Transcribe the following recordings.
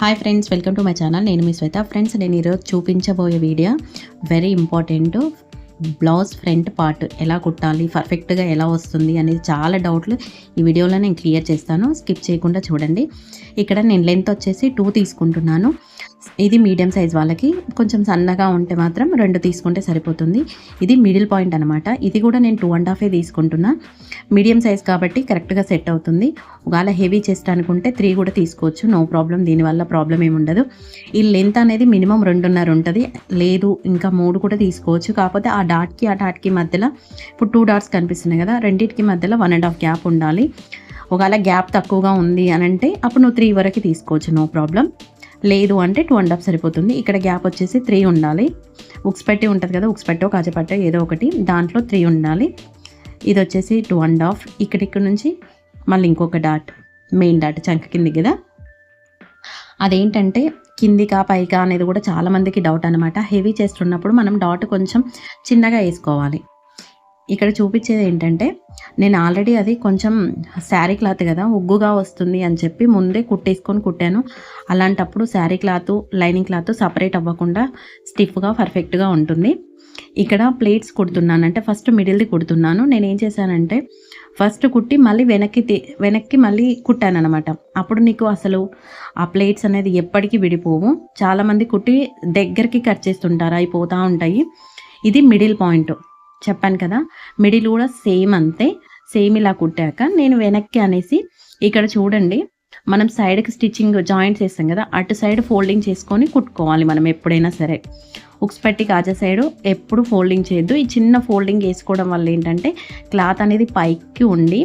Hi friends welcome to my channel నేను మీ శ్వేత. Friends నేను ఈరోజు చూపించబోయే video very important blouse front part ఎలా కుట్టాలి పర్ఫెక్ట్గా ఎలా వస్తుంది అనేది చాలా డౌట్లు ఈ వీడియోలో నేను క్లియర్ చేస్తాను. స్కిప్ చేయకుండా చూడండి. ఇక్కడ నేను లెంత్ వచ్చేసి టూ తీసుకుంటున్నాను. ఇది మీడియం సైజ్ వాళ్ళకి. కొంచెం సన్నగా ఉంటే మాత్రం రెండు తీసుకుంటే సరిపోతుంది. ఇది మిడిల్ పాయింట్ అనమాట ఇది కూడా నేను టూ అండ్ హాఫే తీసుకుంటున్నా. మీడియం సైజ్ కాబట్టి కరెక్ట్గా సెట్ అవుతుంది. ఒకవేళ హెవీ చెస్ట్ అనుకుంటే త్రీ కూడా తీసుకోవచ్చు. No problem. దీనివల్ల ప్రాబ్లం ఏమి ఉండదు. ఈ లెంత్ అనేది మినిమం రెండున్నర ఉంటుంది. లేదు ఇంకా మూడు కూడా తీసుకోవచ్చు. కాకపోతే ఆ డాట్కి ఆ డాట్కి మధ్యలో ఇప్పుడు టూ డాట్స్ కనిపిస్తున్నాయి కదా రెండింటికి మధ్యలో వన్ అండ్ హాఫ్ గ్యాప్ ఉండాలి. ఒకవేళ గ్యాప్ తక్కువగా ఉంది అని అంటే అప్పుడు నువ్వు త్రీ వరకు తీసుకోవచ్చు. No problem. లేదు అంటే టూ అండ్ హాఫ్ సరిపోతుంది. ఇక్కడ గ్యాప్ వచ్చేసి త్రీ ఉండాలి. ఉక్స్ పెట్టి ఉంటుంది కదా ఉక్స్ పెట్టో కాజపట్టో ఏదో ఒకటి దాంట్లో త్రీ ఉండాలి. ఇది వచ్చేసి టూ అండ్ హాఫ్ ఇక్కడిక్కడ నుంచి మళ్ళీ ఇంకొక డాట్ మెయిన్ డాట్ చంక కింది కదా. అదేంటంటే కిందికా పైకా అనేది కూడా చాలామందికి డౌట్ అనమాట హెవీ చేస్తున్నప్పుడు మనం డాట్ కొంచెం చిన్నగా వేసుకోవాలి. ఇక్కడ చూపించేది ఏంటంటే నేను ఆల్రెడీ అది కొంచెం శారీ క్లాత్ కదా ఉగ్గుగా వస్తుంది అని చెప్పి ముందే కుట్టేసుకొని కుట్టాను. అలాంటప్పుడు sari cloth lining cloth separate అవ్వకుండా స్టిఫ్గా పర్ఫెక్ట్గా ఉంటుంది. ఇక్కడ ప్లేట్స్ కుడుతున్నాను. అంటే ఫస్ట్ మిడిల్ది కుడుతున్నాను. నేను ఏం చేశానంటే ఫస్ట్ కుట్టి మళ్ళీ వెనక్కి వెనక్కి మళ్ళీ కుట్టాను అనమాట అప్పుడు నీకు అసలు ఆ ప్లేట్స్ అనేది ఎప్పటికీ విడిపోవు. చాలామంది కుట్టి దగ్గరికి కట్ చేస్తుంటారు అవి పోతూ ఉంటాయి. ఇది మిడిల్ పాయింట్. చెప్పాను కదా మిడిల్ కూడా సేమ్ అంతే సేమ్ ఇలా కుట్టాక నేను వెనక్కి అనేసి ఇక్కడ చూడండి మనం సైడ్కి స్టిచ్చింగ్ జాయింట్స్ వేస్తాం కదా అటు సైడ్ ఫోల్డింగ్ చేసుకొని కుట్టుకోవాలి మనం ఎప్పుడైనా సరే. ఉక్స్ పెట్టి కాజా సైడ్ ఎప్పుడు ఫోల్డింగ్ చేయొద్దు. ఈ చిన్న ఫోల్డింగ్ వేసుకోవడం వల్ల ఏంటంటే క్లాత్ అనేది పైకి ఉండి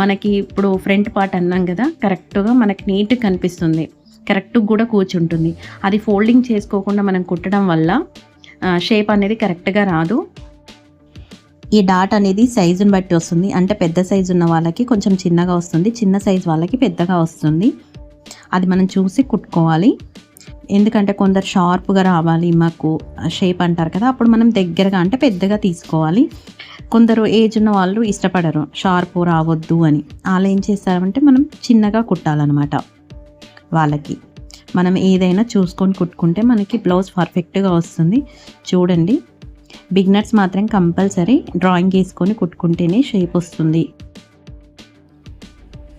మనకి ఇప్పుడు ఫ్రంట్ పార్ట్ అన్నాం కదా కరెక్ట్గా మనకి నీట్గా కనిపిస్తుంది కరెక్ట్గా కూడా కూర్చుంటుంది. అది ఫోల్డింగ్ చేసుకోకుండా మనం కుట్టడం వల్ల షేప్ అనేది కరెక్ట్గా రాదు. ఈ డాట్ అనేది సైజుని బట్టి వస్తుంది. అంటే పెద్ద సైజు ఉన్న వాళ్ళకి కొంచెం చిన్నగా వస్తుంది. చిన్న సైజు వాళ్ళకి పెద్దగా వస్తుంది. అది మనం చూసి కుట్టుకోవాలి. ఎందుకంటే కొందరు షార్ప్గా రావాలి మాకు షేప్ అంటారు కదా అప్పుడు మనం దగ్గరగా అంటే పెద్దగా తీసుకోవాలి. కొందరు ఏజ్ ఉన్న వాళ్ళు ఇష్టపడరు షార్ప్ రావద్దు అని. వాళ్ళు ఏం చేస్తారంటే మనం చిన్నగా కుట్టాలన్నమాట వాళ్ళకి. మనం ఏదైనా చూసుకొని కుట్టుకుంటే మనకి బ్లౌజ్ పర్ఫెక్ట్గా వస్తుంది. చూడండి. బిగినర్స్ మాత్రం కంపల్సరీ డ్రాయింగ్ వేసుకొని కుట్టుకుంటేనే షేప్ వస్తుంది.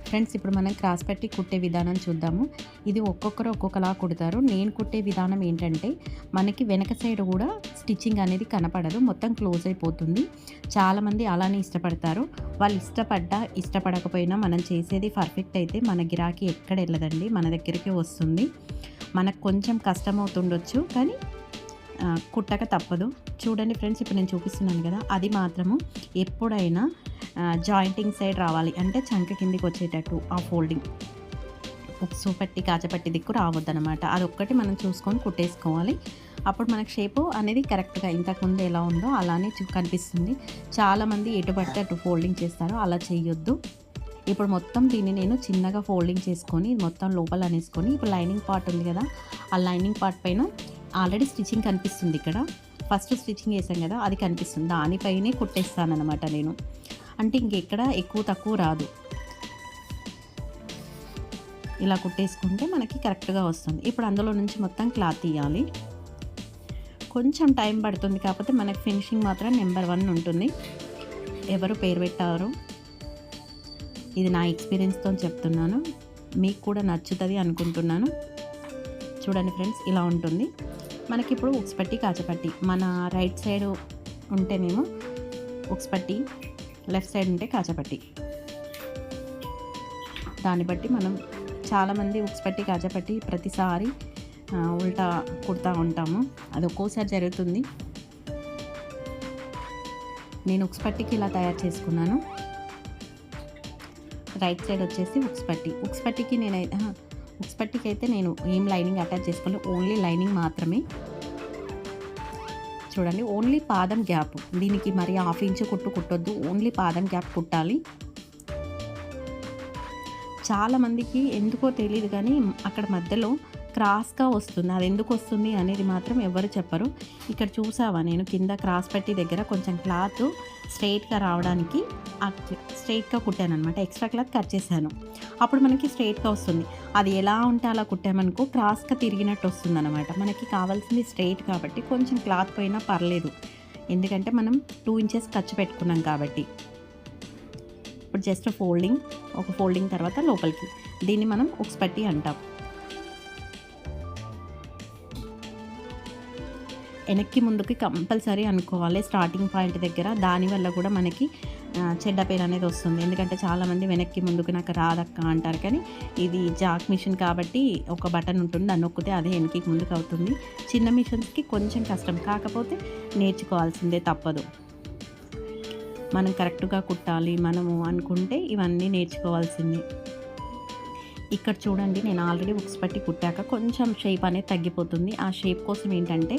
ఫ్రెండ్స్ ఇప్పుడు మనం క్రాస్ పెట్టి కుట్టే విధానం చూద్దాము. ఇది ఒక్కొక్కరు ఒక్కొక్కలా కుడతారు. నేను కుట్టే విధానం ఏంటంటే మనకి వెనక సైడ్ కూడా స్టిచ్చింగ్ అనేది కనపడదు. మొత్తం క్లోజ్ అయిపోతుంది. చాలామంది అలానే ఇష్టపడతారు. వాళ్ళు ఇష్టపడ్డా ఇష్టపడకపోయినా మనం చేసేది పర్ఫెక్ట్ అయితే మన గిరాకీ ఎక్కడ వెళ్ళదండి. మన దగ్గరికి వస్తుంది. మనకు కొంచెం కష్టం అవుతుండొచ్చు కానీ కుట్టక తప్పదు. చూడండి ఫ్రెండ్స్ ఇప్పుడు నేను చూపిస్తున్నాను కదా అది మాత్రము ఎప్పుడైనా జాయింటింగ్ సైడ్ రావాలి. అంటే చంక కిందికి వచ్చేటట్టు ఆ ఫోల్డింగ్. ఉప్సు పట్టి కాచపట్టి దిక్కు రావద్దనమాట అది ఒక్కటి మనం చూసుకొని కుట్టేసుకోవాలి. అప్పుడు మనకు షేపు అనేది కరెక్ట్గా ఇంతకుముందు ఎలా ఉందో అలానే కనిపిస్తుంది. చాలామంది ఎటు పట్టి అటు ఫోల్డింగ్ చేస్తారు అలా చేయొద్దు ఇప్పుడు మొత్తం దీన్ని నేను చిన్నగా ఫోల్డింగ్ చేసుకొని మొత్తం లోపల అనేసుకొని ఇప్పుడు లైనింగ్ పార్ట్ ఉంది కదా ఆ లైనింగ్ పార్ట్ పైన ఆల్రెడీ స్టిచ్చింగ్ కనిపిస్తుంది ఇక్కడ. ఫస్ట్ స్టిచ్చింగ్ వేసాం కదా అది కనిపిస్తుంది. దానిపైనే కుట్టేస్తాను అనమాట నేను. అంటే ఇంకెక్కడ ఎక్కువ తక్కువ రాదు. ఇలా కుట్టేసుకుంటే మనకి కరెక్ట్గా వస్తుంది. ఇప్పుడు అందులో నుంచి మొత్తం క్లాత్ తీయాలి. కొంచెం టైం పడుతుంది కాకపోతే మనకి ఫినిషింగ్ మాత్రం నెంబర్ వన్ ఉంటుంది. ఎవరు పేరు పెట్టారు? ఇది నా ఎక్స్పీరియన్స్తో చెప్తున్నాను. మీకు కూడా నచ్చుతుంది అనుకుంటున్నాను. చూడండి ఫ్రెండ్స్ ఇలా ఉంటుంది. మనకి ఇప్పుడు కాచపట్టి మన రైట్ సైడ్ ఉంటేనేమో ఉక్స్పట్టి లెఫ్ట్ సైడ్ ఉంటే కాచపట్టి దాన్ని బట్టి మనం చాలామంది ఉక్స్పట్టి కాచపట్టి ప్రతిసారి ఉల్టా కుడతా ఉంటాము. అది ఒక్కోసారి జరుగుతుంది. నేను ఉక్స్పట్టికి ఇలా తయారు చేసుకున్నాను. రైట్ సైడ్ వచ్చేసి ఉక్స్పట్టి ఉక్స్పట్టికి నేనైతే ఉక్స్ పట్టికి అయితే నేను ఏం లైనింగ్ అటాచ్ చేసుకోలేదు. ఓన్లీ లైనింగ్ మాత్రమే. చూడండి ఓన్లీ పాదం గ్యాప్. దీనికి మరి హాఫ్ ఇంచ్ కుట్టు కుట్టొద్దు. ఓన్లీ పాదం గ్యాప్ కుట్టాలి. చాలామందికి ఎందుకో తెలియదు కానీ అక్కడ మధ్యలో క్రాస్గా వస్తుంది. అది ఎందుకు వస్తుంది అనేది మాత్రం ఎవరు చెప్పరు. ఇక్కడ చూసావా నేను కింద క్రాస్ పెట్టి దగ్గర కొంచెం క్లాత్ స్ట్రైట్గా రావడానికి స్ట్రైట్గా కుట్టాను అనమాట ఎక్స్ట్రా క్లాత్ కట్ చేశాను. అప్పుడు మనకి స్ట్రైట్గా వస్తుంది. అది ఎలా ఉంటే అలా కుట్టామనుకో క్రాస్గా తిరిగినట్టు వస్తుంది అనమాట మనకి కావాల్సింది స్ట్రైట్ కాబట్టి కొంచెం క్లాత్ పోయినా పర్లేదు. ఎందుకంటే మనం టూ ఇంచెస్ ఖర్చు పెట్టుకున్నాం కాబట్టి. ఇప్పుడు జస్ట్ ఫోల్డింగ్ ఒక ఫోల్డింగ్ తర్వాత లోపలికి. దీన్ని మనం ఉక్స్ పట్టి అంటాం. వెనక్కి ముందుకి కంపల్సరీ అనుకోవాలి స్టార్టింగ్ పాయింట్ దగ్గర. దానివల్ల కూడా మనకి చెడ్డ పేరు అనేది వస్తుంది. ఎందుకంటే చాలామంది వెనక్కి ముందుకు నాకు రాదక్క అంటారు కానీ ఇది జాక్ మిషన్ కాబట్టి ఒక బటన్ ఉంటుంది దాన్ని నొక్కితే అదే వెనక్కి ముందుకు అవుతుంది. చిన్న మిషన్స్కి కొంచెం కష్టం. కాకపోతే నేర్చుకోవాల్సిందే తప్పదు. మనం కరెక్ట్గా కుట్టాలి మనము అనుకుంటే ఇవన్నీ నేర్చుకోవాల్సిందే. ఇక్కడ చూడండి నేను ఆల్రెడీ ఉక్స్ పట్టి కుట్టాక కొంచెం షేప్ అనేది తగ్గిపోతుంది. ఆ షేప్ కోసం ఏంటంటే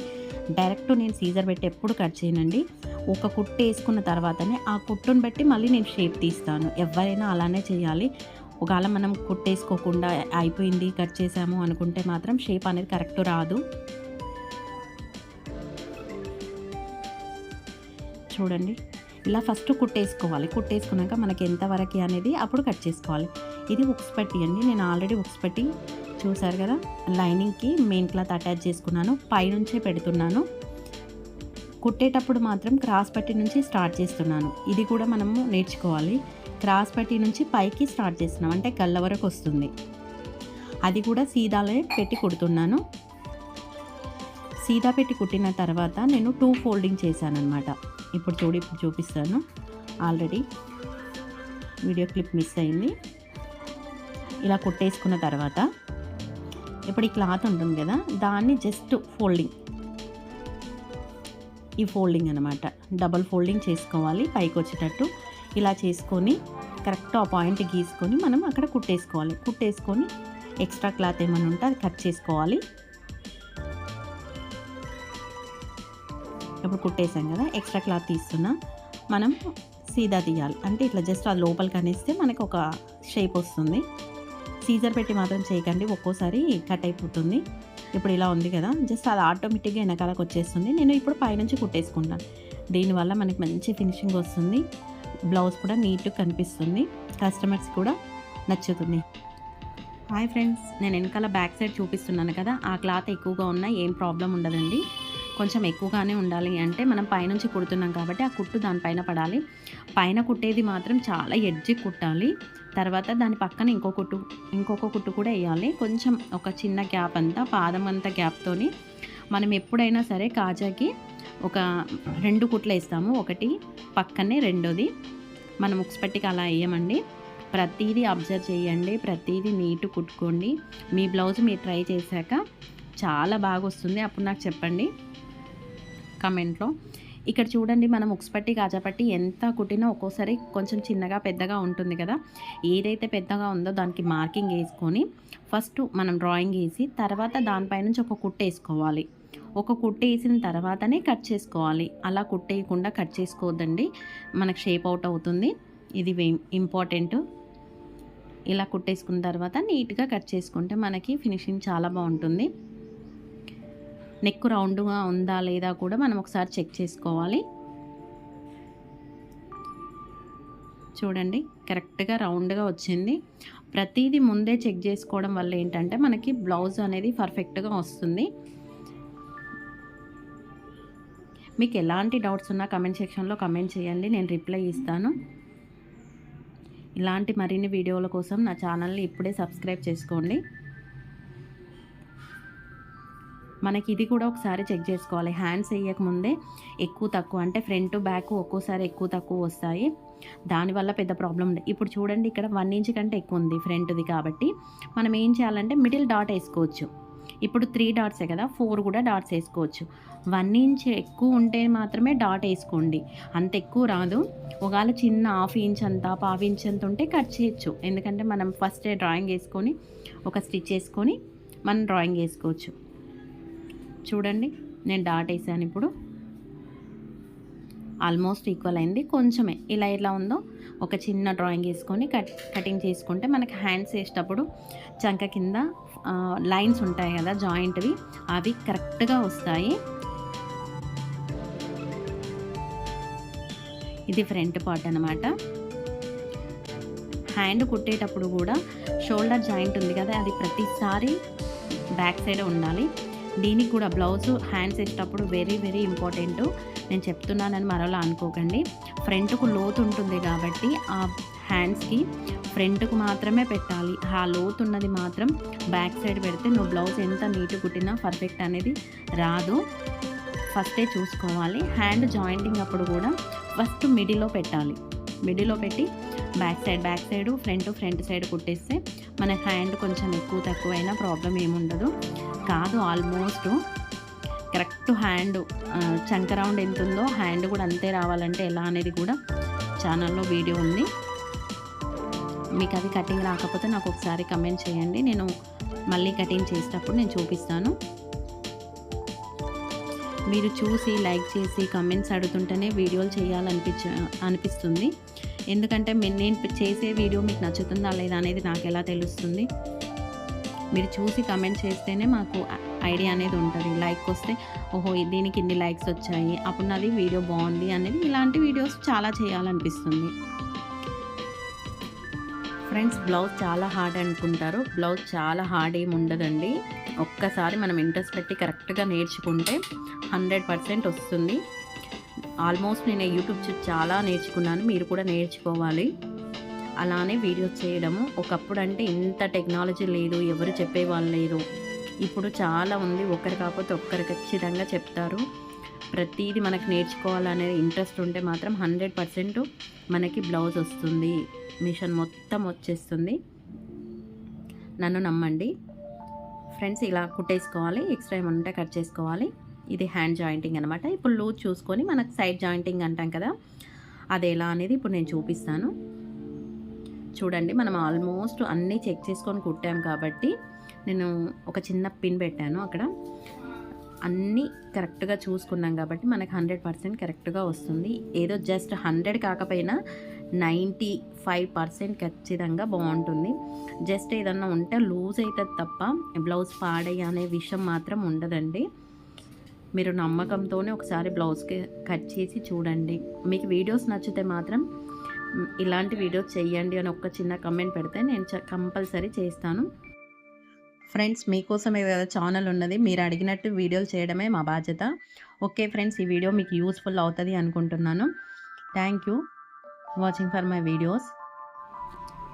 డైరెక్ట్ నేను సీజర్ పెట్టి ఎప్పుడు కట్ చేయనండి. ఒక కుట్టు వేసుకున్న తర్వాతనే ఆ కుట్టును బట్టి మళ్ళీ నేను షేప్ తీస్తాను. ఎవరైనా అలానే చేయాలి. ఒకవేళ మనం కుట్టేసుకోకుండా అయిపోయింది కట్ చేసాము అనుకుంటే మాత్రం షేప్ అనేది కరెక్ట్ రాదు. చూడండి. ఇలా ఫస్ట్ కుట్టేసుకోవాలి కుట్టేసుకున్నాక మనకి ఎంతవరకు అనేది అప్పుడు కట్ చేసుకోవాలి. ఇది ఉక్స్ పెట్టి అండి. నేను ఆల్రెడీ ఉక్స్ పెట్టి చూసారు కదా లైనింగ్కి మెయిన్ క్లాత్ అటాచ్ చేసుకున్నాను పైనుంచే పెడుతున్నాను. కుట్టేటప్పుడు మాత్రం క్రాస్ పట్టి నుంచి స్టార్ట్ చేస్తున్నాను. ఇది కూడా మనము నేర్చుకోవాలి. క్రాస్ పట్టి నుంచి పైకి స్టార్ట్ చేస్తున్నాం అంటే గల్ల వరకు వస్తుంది. అది కూడా సీదాలే పెట్టి కుడుతున్నాను. సీదా పెట్టి కుట్టిన తర్వాత నేను టూ ఫోల్డింగ్ చేశాను అనమాట ఇప్పుడు చూడి ఇప్పుడు చూపిస్తాను. ఆల్రెడీ వీడియో క్లిప్ మిస్ అయింది. ఇలా కుట్టేసుకున్న తర్వాత ఇప్పుడు ఈ క్లాత్ ఉంటుంది కదా దాన్ని జస్ట్ ఫోల్డింగ్. ఈ ఫోల్డింగ్ అనమాట డబల్ ఫోల్డింగ్ చేసుకోవాలి పైకి వచ్చేటట్టు. ఇలా చేసుకొని కరెక్ట్ ఆ పాయింట్ గీసుకొని మనం అక్కడ కుట్టేసుకోవాలి. కుట్టేసుకొని ఎక్స్ట్రా క్లాత్ ఏమైనా ఉంటే అది కట్ చేసుకోవాలి. ఇప్పుడు కుట్టేసాం కదా ఎక్స్ట్రా క్లాత్ తీస్తున్నా. మనం సీదా తీయాలి. అంటే ఇట్లా జస్ట్ ఆ లోపలికి అనేస్తే మనకు ఒక షేప్ వస్తుంది. సీజర్ పెట్టి మాత్రం చేయకండి. ఒక్కోసారి కట్ అయిపోతుంది. ఇప్పుడు ఇలా ఉంది కదా. జస్ట్ అది ఆటోమేటిక్గా వెనకాలకు వచ్చేస్తుంది. నేను ఇప్పుడు పైనుంచి కుట్టేసుకుంటాను. దీనివల్ల మనకి మంచి ఫినిషింగ్ వస్తుంది. బ్లౌజ్ కూడా నీట్గా కనిపిస్తుంది. కస్టమర్స్ కూడా నచ్చుతుంది. Hi friends. నేను వెనకాల బ్యాక్ సైడ్ చూపిస్తున్నాను కదా. ఆ క్లాత్ ఎక్కువగా ఉన్నా ఏం ప్రాబ్లం ఉండదండి. కొంచెం ఎక్కువగానే ఉండాలి అంటే మనం పైనుంచి కుడుతున్నాం కాబట్టి ఆ కుట్టు దానిపైన పడాలి. పైన కుట్టేది మాత్రం చాలా ఎడ్జి కుట్టాలి. తర్వాత దాని పక్కన ఇంకో కుట్టు ఇంకొక కుట్టు కూడా వేయాలి. కొంచెం ఒక చిన్న గ్యాప్ అంతా పాదం అంత గ్యాప్తో మనం ఎప్పుడైనా సరే కాజాకి ఒక రెండు కుట్లు వేస్తాము. ఒకటి పక్కనే రెండోది. మనం ఉక్స్పట్టికి అలా వేయమండి. ప్రతిదీ అబ్జర్వ్ చేయండి. ప్రతీది నీటు కుట్టుకోండి. మీ బ్లౌజ్ మీరు ట్రై చేశాక చాలా బాగా వస్తుంది. అప్పుడు నాకు చెప్పండి. కమెంట్లో. ఇక్కడ చూడండి మనం ఉక్స్పట్టి కాజాపట్టి ఎంత కుట్టినా ఒక్కోసారి కొంచెం చిన్నగా పెద్దగా ఉంటుంది కదా. ఏదైతే పెద్దగా ఉందో దానికి మార్కింగ్ వేసుకొని ఫస్ట్ మనం డ్రాయింగ్ వేసి తర్వాత దానిపై నుంచి ఒక కుట్ట వేసుకోవాలి. ఒక కుట్టు వేసిన తర్వాతనే కట్ చేసుకోవాలి. అలా కుట్టేయకుండా కట్ చేసుకోవద్దండి. మనకు షేప్ అవుట్ అవుతుంది. ఇది ఇంపార్టెంట్. ఇలా కుట్టేసుకున్న తర్వాత నీట్గా కట్ చేసుకుంటే మనకి ఫినిషింగ్ చాలా బాగుంటుంది. నెక్ రౌండ్గా ఉందా లేదా కూడా మనం ఒకసారి చెక్ చేసుకోవాలి. చూడండి కరెక్ట్గా రౌండ్గా వచ్చింది. ప్రతిదీ ముందే చెక్ చేసుకోవడం వల్ల ఏంటంటే మనకి బ్లౌజ్ అనేది పర్ఫెక్ట్గా వస్తుంది. మీకు ఎలాంటి డౌట్స్ ఉన్నా కమెంట్ సెక్షన్లో కమెంట్ చేయండి నేను రిప్లై ఇస్తాను. ఇలాంటి మరిన్ని వీడియోల కోసం నా ఛానల్ని ఇప్పుడే సబ్స్క్రైబ్ చేసుకోండి. మనకి ఇది కూడా ఒకసారి చెక్ చేసుకోవాలి. హ్యాండ్స్ వేయకముందే ఎక్కువ తక్కువ అంటే ఫ్రంట్ బ్యాక్ ఒక్కోసారి ఎక్కువ తక్కువ వస్తాయి. దానివల్ల పెద్ద ప్రాబ్లం ఉంది ఇప్పుడు చూడండి ఇక్కడ వన్ ఇంచ్ కంటే ఎక్కువ ఉంది ఫ్రంట్ది కాబట్టి. మనం ఏం చేయాలంటే మిడిల్ డాట్ వేసుకోవచ్చు. ఇప్పుడు త్రీ డాట్సే కదా ఫోర్ కూడా డాట్స్ వేసుకోవచ్చు. వన్ ఇంచ్ ఎక్కువ ఉంటే మాత్రమే డాట్ వేసుకోండి. అంత ఎక్కువ రాదు. ఒకవేళ చిన్న హాఫ్ ఇంచ్ అంత పావు ఇంచ్ అంత ఉంటే కట్ చేయొచ్చు. ఎందుకంటే మనం ఫస్ట్ డ్రాయింగ్ వేసుకొని ఒక స్టిచ్ వేసుకొని మనం డ్రాయింగ్ వేసుకోవచ్చు. చూడండి నేను డాట్ వేసాను ఇప్పుడు. ఆల్మోస్ట్ ఈక్వల్ అయింది కొంచెమే. ఇలా ఎలా ఉందో ఒక చిన్న డ్రాయింగ్ వేసుకొని కట్ కటింగ్ చేసుకుంటే మనకి హ్యాండ్స్ వేసేటప్పుడు చంక కింద లైన్స్ ఉంటాయి కదా జాయింట్వి అవి కరెక్ట్గా వస్తాయి. ఇది ఫ్రంట్ పార్ట్ అనమాట హ్యాండ్ కుట్టేటప్పుడు కూడా షోల్డర్ జాయింట్ ఉంది కదా అది ప్రతిసారి బ్యాక్ సైడ్ ఉండాలి. దీనికి కూడా బ్లౌజ్ హ్యాండ్స్ వేసేటప్పుడు వెరీ వెరీ ఇంపార్టెంట్ నేను చెప్తున్నానని మరోలా అనుకోకండి. ఫ్రంట్కు లోతు ఉంటుంది కాబట్టి ఆ హ్యాండ్స్కి ఫ్రంట్కు మాత్రమే పెట్టాలి. ఆ లోతు ఉన్నది మాత్రం బ్యాక్ సైడ్ పెడితే నువ్వు బ్లౌజ్ ఎంత నీట్ కుట్టినా పర్ఫెక్ట్ అనేది రాదు. ఫస్టే చూసుకోవాలి. హ్యాండ్ జాయింటింగ్ అప్పుడు కూడా ఫస్ట్ మిడిలో పెట్టాలి. మిడిలో పెట్టి back side back side front front side కుట్టేస్తే మన హ్యాండ్ కొంచెం ఎక్కువ తక్కువ అయినా ప్రాబ్లం ఏముండదు కాదు ఆల్మోస్ట్ కరెక్ట్ హ్యాండ్ చంక రౌండ్ ఎంత ఉందో హ్యాండ్ కూడా అంతే రావాలంటే ఎలా అనేది కూడా ఛానల్లో వీడియో ఉంది. మీకు అది కటింగ్ రాకపోతే నాకు ఒకసారి కమెంట్ చేయండి. నేను మళ్ళీ కటింగ్ చేసేటప్పుడు నేను చూపిస్తాను. మీరు చూసి లైక్ చేసి కమెంట్స్ అడుగుతుంటేనే వీడియోలు చేయాలనిపించ అనిపిస్తుంది. ఎందుకంటే మే- నేను చేసే వీడియో మీకు నచ్చుతుందా లేదా అనేది నాకు ఎలా తెలుస్తుంది? మీరు చూసి కమెంట్ చేస్తేనే మాకు ఐడియా అనేది ఉంటుంది. లైక్ వస్తే ఓహో దీనికి ఇన్ని లైక్స్ వచ్చాయి. అప్పుడు నాది వీడియో బాగుంది అనేది ఇలాంటి వీడియోస్ చాలా చేయాలనిపిస్తుంది. ఫ్రెండ్స్ బ్లౌజ్ చాలా హార్డ్ అనుకుంటారు. బ్లౌజ్ చాలా హార్డ్ ఏమి ఉండదండి. ఒక్కసారి మనం ఇంట్రెస్ట్ పెట్టి కరెక్ట్గా నేర్చుకుంటే హండ్రెడ్ పర్సెంట్ వస్తుంది. ఆల్మోస్ట్ నేను యూట్యూబ్ చూసి చాలా నేర్చుకున్నాను మీరు కూడా నేర్చుకోవాలి. అలానే వీడియోస్ చేయడము ఒకప్పుడు అంటే ఇంత టెక్నాలజీ లేదు ఎవరు చెప్పేవాళ్ళు లేరు. ఇప్పుడు చాలా ఉంది ఒకరు కాకపోతే ఒక్కరు ఖచ్చితంగా చెప్తారు. ప్రతిదీ మనకు నేర్చుకోవాలనే ఇంట్రెస్ట్ ఉంటే మాత్రం హండ్రెడ్ పర్సెంట్ మనకి బ్లౌజ్ వస్తుంది మిషన్ మొత్తం వచ్చేస్తుంది. నన్ను నమ్మండి. ఫ్రెండ్స్ ఇలా కుట్టేసుకోవాలి ఎక్స్ట్రా ఏమైనా ఉంటే కట్ చేసుకోవాలి. ఇది హ్యాండ్ జాయింటింగ్ అనమాట ఇప్పుడు లూజ్ చూసుకొని మనకు సైడ్ జాయింటింగ్ అంటాం కదా అది ఎలా అనేది ఇప్పుడు నేను చూపిస్తాను. చూడండి మనం ఆల్మోస్ట్ అన్నీ చెక్ చేసుకొని కుట్టాం కాబట్టి నేను ఒక చిన్న పిన్ పెట్టాను అక్కడ. అన్నీ కరెక్ట్గా చూసుకున్నాం కాబట్టి మనకు హండ్రెడ్ పర్సెంట్ కరెక్ట్గా వస్తుంది. ఏదో జస్ట్ హండ్రెడ్ కాకపోయినా నైంటీ ఫైవ్ పర్సెంట్ ఖచ్చితంగా బాగుంటుంది. జస్ట్ ఏదన్నా ఉంటే లూజ్ అవుతుంది తప్ప బ్లౌజ్ పాడయ్య అనే విషయం మాత్రం ఉండదండి. మీరు నమ్మకంతోనే ఒకసారి బ్లౌజ్కి కట్ చేసి చూడండి. మీకు వీడియోస్ నచ్చితే మాత్రం ఇలాంటి వీడియోస్ చేయండి అని ఒక చిన్న కమెంట్ పెడితే నేను కంపల్సరీ చేస్తాను. ఫ్రెండ్స్ మీకోసం ఏదైనా ఛానల్ ఉన్నది మీరు అడిగినట్టు వీడియోలు చేయడమే మా బాధ్యత. ఓకే ఫ్రెండ్స్ ఈ వీడియో మీకు యూస్ఫుల్ అవుతుంది అనుకుంటున్నాను. Thank you watching for my videos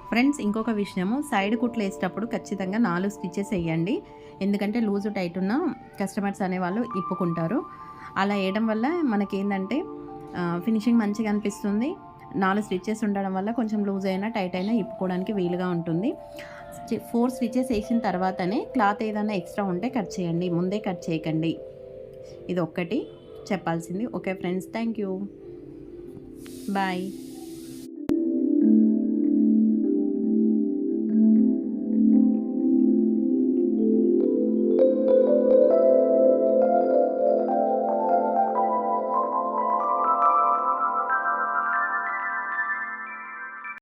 friends ఇంకొక విషయము. సైడ్ కుట్లు వేసేటప్పుడు ఖచ్చితంగా నాలుగు స్టిచ్చెస్ వేయండి. ఎందుకంటే లూజు టైట్ ఉన్న కస్టమర్స్ అనేవాళ్ళు ఇప్పుకుంటారు. అలా వేయడం వల్ల మనకేంటంటే ఫినిషింగ్ మంచిగా అనిపిస్తుంది. నాలుగు స్టిచ్చెస్ ఉండడం వల్ల కొంచెం లూజ్ అయినా టైట్ అయినా ఇప్పుకోవడానికి వీలుగా ఉంటుంది. ఫోర్ స్టిచ్చెస్ వేసిన తర్వాతనే క్లాత్ ఏదైనా ఎక్స్ట్రా ఉంటే కట్ చేయండి. ముందే కట్ చేయకండి. ఇది ఒక్కటి చెప్పాల్సింది. Okay friends thank you. Bye.